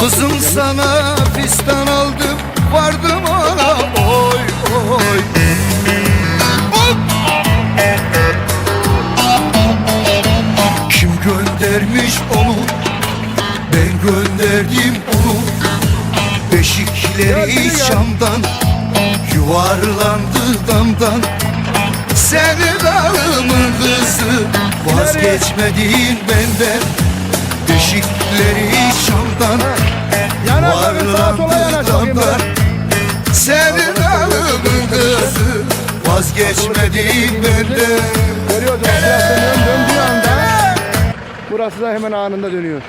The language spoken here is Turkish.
Kızım sana fistan aldım vardım ona oy oy. Kim göndermiş onu? Ben gönderdim onu. Beşikleri Şam'dan yuvarlandı damdan. Sevdalımın kızı vazgeçmedin benden. Beşikleri bak. Sevdalımın kızı vazgeçmedin benden operasyonun döndüğü anda burası da hemen anında dönüyor.